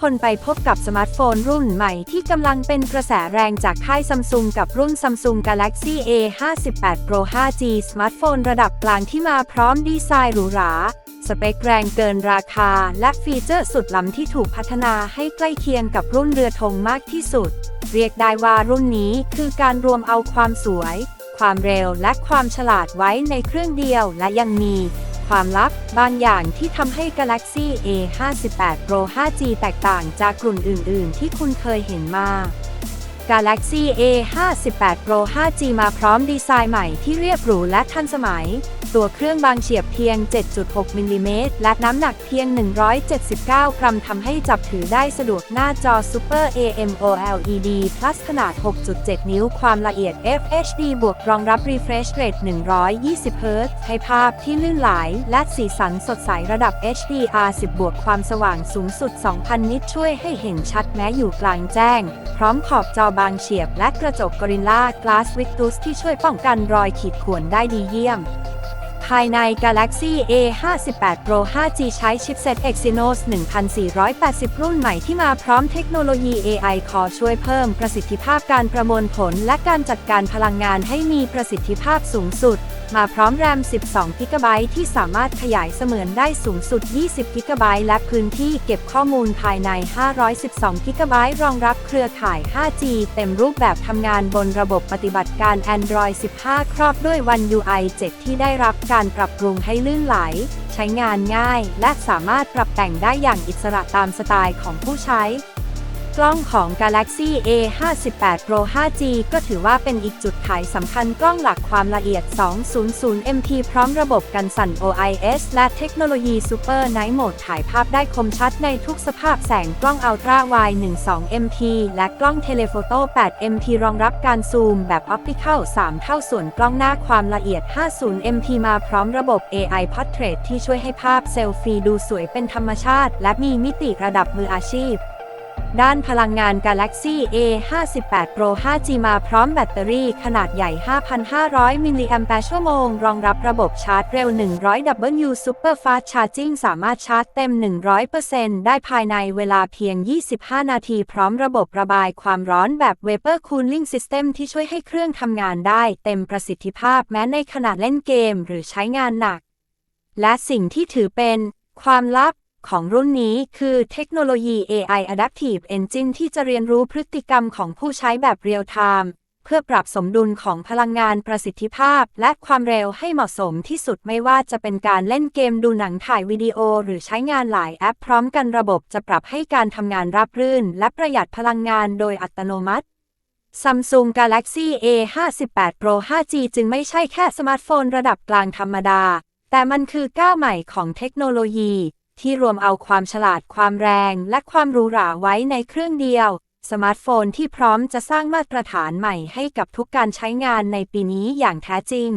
คนไปพบกับสมาร์ทโฟนรุ่นใหม่ที่กำลังเป็นกระแสแรงจากค่ายซัมซุงกับรุ่น Samsung Galaxy A 58 Pro 5G สมาร์ทโฟนระดับกลางที่มาพร้อมดีไซน์หรูหรา สเปคแรงเกินราคา และฟีเจอร์สุดล้ำที่ถูกพัฒนาให้ใกล้เคียงกับรุ่นเรือธงมากที่สุด เรียกได้ว่ารุ่นนี้คือการรวมเอาความสวย ความเร็วและความฉลาดไว้ในเครื่องเดียวและยังมี ความลับบางอย่างที่ทำให้ Galaxy A 58 Pro 5G แตกต่างจากกลุ่มอื่น ๆ ที่คุณเคยเห็นมา Galaxy A 58 Pro 5G มาพร้อมดีไซน์ใหม่ที่เรียบหรูและทันสมัย ตัวเครื่องบางเฉียบเพียง 7.6 มิลลิเมตร และน้ำหนักเพียง 179 กรัมทำให้จับถือได้สะดวกหน้าจอ Super AMOLED Plus ขนาด 6.7 นิ้ว ความละเอียด FHD บวกรองรับ Refresh Rate 120 Hz ให้ภาพที่ลื่นไหล และสีสันสดใสระดับ HDR10 บวกความสว่างสูงสุด 2,000 นิตช่วยให้เห็นชัดแม้อยู่กลางแจ้ง พร้อมขอบจอบางเฉียบและกระจก Gorilla Glass Victus ที่ช่วยป้องกันรอยขีดข่วนได้ดีเยี่ยม ภายใน Galaxy A 58 Pro 5G ใช้ชิปเซ็ต Exynos 1480 รุ่นใหม่ที่มาพร้อมเทคโนโลยี AI Core ช่วยเพิ่มประสิทธิภาพการประมวลผล และการจัดการพลังงานให้มีประสิทธิภาพสูงสุด มาพร้อมแรม 12 g b ที่สามารถขยายเสมือนได้สูงสุด 20 g b และพื้นที่เก็บข้อมูลภายใน 512 g b รองรับเครือข่าย 5G เต็มรูปแบบทำงานบนระบบปฏิบัติการ Android 15 ครอบด้วย One UI 7 ที่ได้รับการปรับปรุงให้ลื่นไหล ใช้งานง่าย และสามารถปรับแต่งได้อย่างอิสระตามสไตล์ของผู้ใช้ กล้องของ Galaxy A 58 Pro 5G ก็ถือว่าเป็นอีกจุดขายสำคัญกล้องหลักความละเอียด 200 MP พร้อมระบบกันสั่น OIS และเทคโนโลยี Super Night Mode ถ่ายภาพได้คมชัดในทุกสภาพแสงกล้อง Ultra Wide 12 MP และกล้อง Telephoto 8 MP รองรับการซูมแบบ Optical 3 เท่าส่วนกล้องหน้าความละเอียด 50 MP มาพร้อมระบบ AI Portrait ที่ช่วยให้ภาพเซลฟี่ดูสวยเป็นธรรมชาติ และมีมิติระดับมืออาชีพ ด้านพลังงาน Galaxy A 58 Pro 5G มาพร้อมแบตเตอรี่ขนาดใหญ่ 5,500 มิลลิแอมแปร์ชั่วโมง รองรับระบบชาร์จเร็ว 100W Super Fast Charging สามารถชาร์จเต็ม 100%ได้ภายในเวลาเพียง 25 นาที พร้อมระบบระบายความร้อนแบบ Vapor Cooling System ที่ช่วยให้เครื่องทำงานได้เต็มประสิทธิภาพแม้ในขณะเล่นเกม หรือใช้งานหนัก และสิ่งที่ถือเป็น ความลับ ของรุ่นนี้คือเทคโนโลยี AI Adaptive Engine ที่จะเรียนรู้พฤติกรรมของผู้ใช้แบบเรียลไทม์เพื่อปรับสมดุลของพลังงานประสิทธิภาพ และความเร็วให้เหมาะสมที่สุดไม่ว่าจะเป็นการเล่นเกมดูหนังถ่ายวิดีโอ หรือใช้งานหลายแอปพร้อมกันระบบจะปรับให้การทำงานราบรื่น และประหยัดพลังงานโดยอัตโนมัติ Samsung Galaxy A 58 Pro 5G จึงไม่ใช่แค่สมาร์ทโฟนระดับกลางธรรมดา แต่มันคือก้าวใหม่ของเทคโนโลยี ที่รวมเอาความฉลาดความแรง และความหรูหราไว้ในเครื่องเดียว สมาร์ทโฟนที่พร้อมจะสร้างมาตรฐานใหม่ให้กับทุกการใช้งานในปีนี้อย่างแท้จริง